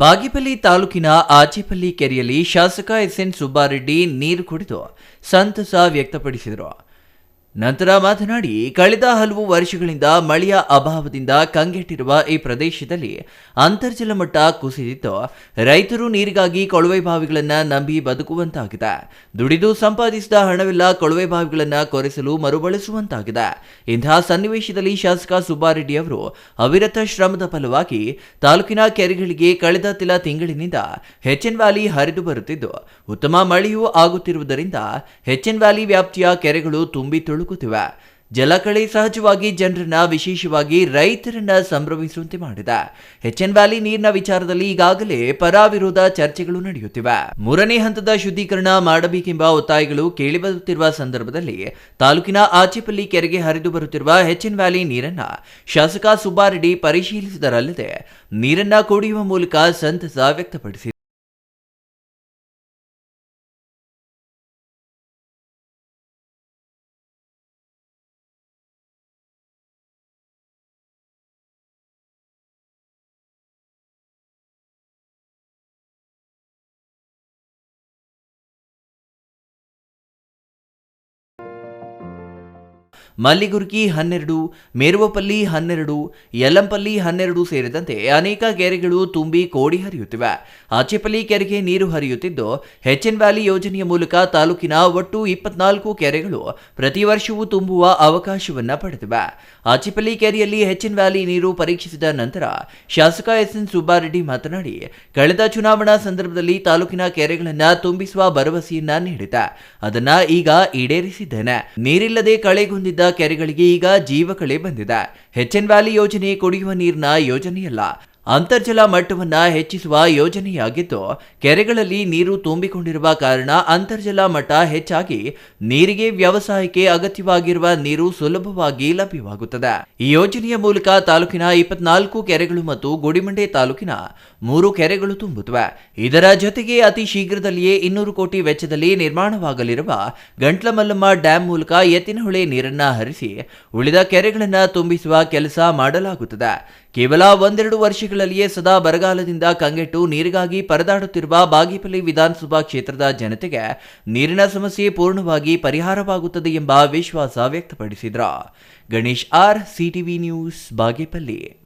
ಬಾಗೇಪಲ್ಲಿ ತಾಲೂಕಿನ ಆಚೆಪಲ್ಲಿ ಕೆರೆಯಲ್ಲಿ ಶಾಸಕ ಎಸ್ ಎನ್ ಸುಬ್ಬಾರೆಡ್ಡಿ ನೀರು ಕುಡಿದು ಸಂತಸ ವ್ಯಕ್ತಪಡಿಸಿದರು. ನಂತರ ಮಾತನಾಡಿ, ಕಳೆದ ಹಲವು ವರ್ಷಗಳಿಂದ ಮಳೆಯ ಅಭಾವದಿಂದ ಕಂಗೆಟ್ಟಿರುವ ಈ ಪ್ರದೇಶದಲ್ಲಿ ಅಂತರ್ಜಲ ಮಟ್ಟ ಕುಸಿದಿದ್ದು, ರೈತರು ನೀರಿಗಾಗಿ ಕೊಳವೆ ಬಾವಿಗಳನ್ನು ನಂಬಿ ಬದುಕುವಂತಾಗಿದೆ. ದುಡಿದು ಸಂಪಾದಿಸಿದ ಹಣವೆಲ್ಲ ಕೊಳವೆ ಬಾವಿಗಳನ್ನು ಕೊರೆಸಲು ಮರುಬಳಸುವಂತಾಗಿದೆ. ಇಂತಹ ಸನ್ನಿವೇಶದಲ್ಲಿ ಶಾಸಕ ಸುಬ್ಬಾರೆಡ್ಡಿ ಅವರು ಅವಿರತ ಶ್ರಮದ ಫಲವಾಗಿ ತಾಲೂಕಿನ ಕೆರೆಗಳಿಗೆ ಕಳೆದ ತಿಲ ತಿಂಗಳಿನಿಂದ ಹೆಚ್ಎನ್ ವ್ಯಾಲಿ ಹರಿದು ಬರುತ್ತಿದ್ದು, ಉತ್ತಮ ಮಳೆಯೂ ಆಗುತ್ತಿರುವುದರಿಂದ ಹೆಚ್ಎನ್ ವ್ಯಾಲಿ ವ್ಯಾಪ್ತಿಯ ಕೆರೆಗಳು ತುಂಬಿ ತುಳುಕುತ್ತಿವೆ ಜಲಕಳಿ ಸಹಜವಾಗಿ ಜನರನ್ನ ವಿಶೇಷವಾಗಿ ರೈತರನ್ನ ಸಂಭ್ರಮಿಸುವಂತೆ ಮಾಡಿದೆ. ಹೆಚ್ಎನ್ ವ್ಯಾಲಿ ನೀರಿನ ವಿಚಾರದಲ್ಲಿ ಈಗಾಗಲೇ ಪರ ವಿರೋಧ ಚರ್ಚೆಗಳು ನಡೆಯುತ್ತಿವೆ. ಮೂರನೇ ಹಂತದ ಶುದ್ಧೀಕರಣ ಮಾಡಬೇಕೆಂಬ ಒತ್ತಾಯಗಳು ಕೇಳಿಬರುತ್ತಿರುವ ಸಂದರ್ಭದಲ್ಲಿ ತಾಲೂಕಿನ ಆಚೆಪಲ್ಲಿ ಕೆರೆಗೆ ಹರಿದು ಬರುತ್ತಿರುವ ಹೆಚ್ಎನ್ ವ್ಯಾಲಿ ನೀರನ್ನ ಶಾಸಕ ಸುಬ್ಬಾರೆಡ್ಡಿ ಪರಿಶೀಲಿಸಿದರಲ್ಲದೆ ನೀರನ್ನ ಕುಡಿಯುವ ಮೂಲಕ ಸಂತಸ ವ್ಯಕ್ತಪಡಿಸಿದರು ಮಲ್ಲಿಗುರ್ಕಿ ಹನ್ನೆರಡು, ಮೇರುವಪಲ್ಲಿ ಹನ್ನೆರಡು, ಯಲ್ಲಂಪಲ್ಲಿ ಹನ್ನೆರಡು ಸೇರಿದಂತೆ ಅನೇಕ ಕೆರೆಗಳು ತುಂಬಿ ಕೋಡಿ ಹರಿಯುತ್ತಿವೆ. ಆಚೆಪಲ್ಲಿ ಕೆರೆಗೆ ನೀರು ಹರಿಯುತ್ತಿದ್ದು ಹೆಚ್ಎನ್ ವ್ಯಾಲಿ ಯೋಜನೆಯ ಮೂಲಕ ತಾಲೂಕಿನ ಒಟ್ಟು ಇಪ್ಪತ್ನಾಲ್ಕು ಕೆರೆಗಳು ಪ್ರತಿ ವರ್ಷವೂ ತುಂಬುವ ಅವಕಾಶವನ್ನ ಪಡೆದಿವೆ. ಆಚೆಪಲ್ಲಿ ಕೆರೆಯಲ್ಲಿ ಹೆಚ್ಎನ್ ವ್ಯಾಲಿ ನೀರು ಪರೀಕ್ಷಿಸಿದ ನಂತರ ಶಾಸಕ ಎಸ್ ಎನ್ ಸುಬ್ಬಾರೆಡ್ಡಿ ಮಾತನಾಡಿ, ಕಳೆದ ಚುನಾವಣಾ ಸಂದರ್ಭದಲ್ಲಿ ತಾಲೂಕಿನ ಕೆರೆಗಳನ್ನು ತುಂಬಿಸುವ ಭರವಸೆಯನ್ನ ನೀಡಿದ ಅದನ್ನ ಈಗ ಈಡೇರಿಸಿದ್ದೇನೆ. ನೀರಿಲ್ಲದೆ ಕಳೆಗುಂದಿದ್ದ ಕೆರೆಗಳಿಗೆ ಈಗ ಜೀವಕಳೆ ಬಂದಿದೆ. ಹೆಚ್ಎನ್ ವ್ಯಾಲಿ ಯೋಜನೆ ಕುಡಿಯುವ ನೀರಿನ ಯೋಜನೆಯಲ್ಲ. ಅಂತರ್ಜಲ ಮಟ್ಟವನ್ನ ಹೆಚ್ಚಿಸುವ ಯೋಜನೆಯಾಗಿದ್ದು, ಕೆರೆಗಳಲ್ಲಿ ನೀರು ತುಂಬಿಕೊಂಡಿರುವ ಕಾರಣ ಅಂತರ್ಜಲ ಮಟ್ಟ ಹೆಚ್ಚಾಗಿ ನೀರಿಗೆ ವ್ಯವಸಾಯಕ್ಕೆ ಅಗತ್ಯವಾಗಿರುವ ನೀರು ಸುಲಭವಾಗಿ ಲಭ್ಯವಾಗುತ್ತದೆ. ಈ ಯೋಜನೆಯ ಮೂಲಕ ತಾಲೂಕಿನ ಇಪ್ಪತ್ನಾಲ್ಕು ಕೆರೆಗಳು ಮತ್ತು ಗುಡಿಮಂಡೆ ತಾಲೂಕಿನ ಮೂರು ಕೆರೆಗಳು ತುಂಬುತ್ತವೆ. ಇದರ ಜೊತೆಗೆ ಅತಿ ಶೀಘ್ರದಲ್ಲಿಯೇ ಇನ್ನೂರು ಕೋಟಿ ವೆಚ್ಚದಲ್ಲಿ ನಿರ್ಮಾಣವಾಗಲಿರುವ ಗಂಟ್ಲಮಲ್ಲಮ್ಮ ಡ್ಯಾಂ ಮೂಲಕ ಎತ್ತಿನಹೊಳೆ ನೀರನ್ನ ಹರಿಸಿ ಉಳಿದ ಕೆರೆಗಳನ್ನು ತುಂಬಿಸುವ ಕೆಲಸ ಮಾಡಲಾಗುತ್ತದೆ. ಕೇವಲ ಒಂದೆರಡು ವರ್ಷಗಳಲ್ಲಿಯೇ ಸದಾ ಬರಗಾಲದಿಂದ ಕಂಗೆಟ್ಟು ನೀರಿಗಾಗಿ ಪರದಾಡುತ್ತಿರುವ ಬಾಗೇಪಲ್ಲಿ ವಿಧಾನಸಭಾ ಕ್ಷೇತ್ರದ ಜನತೆಗೆ ನೀರಿನ ಸಮಸ್ಯೆ ಪೂರ್ಣವಾಗಿ ಪರಿಹಾರವಾಗುತ್ತದೆ ಎಂಬ ವಿಶ್ವಾಸ ವ್ಯಕ್ತಪಡಿಸಿದ್ರು. Ganesh R, CTV news, Bagepalli.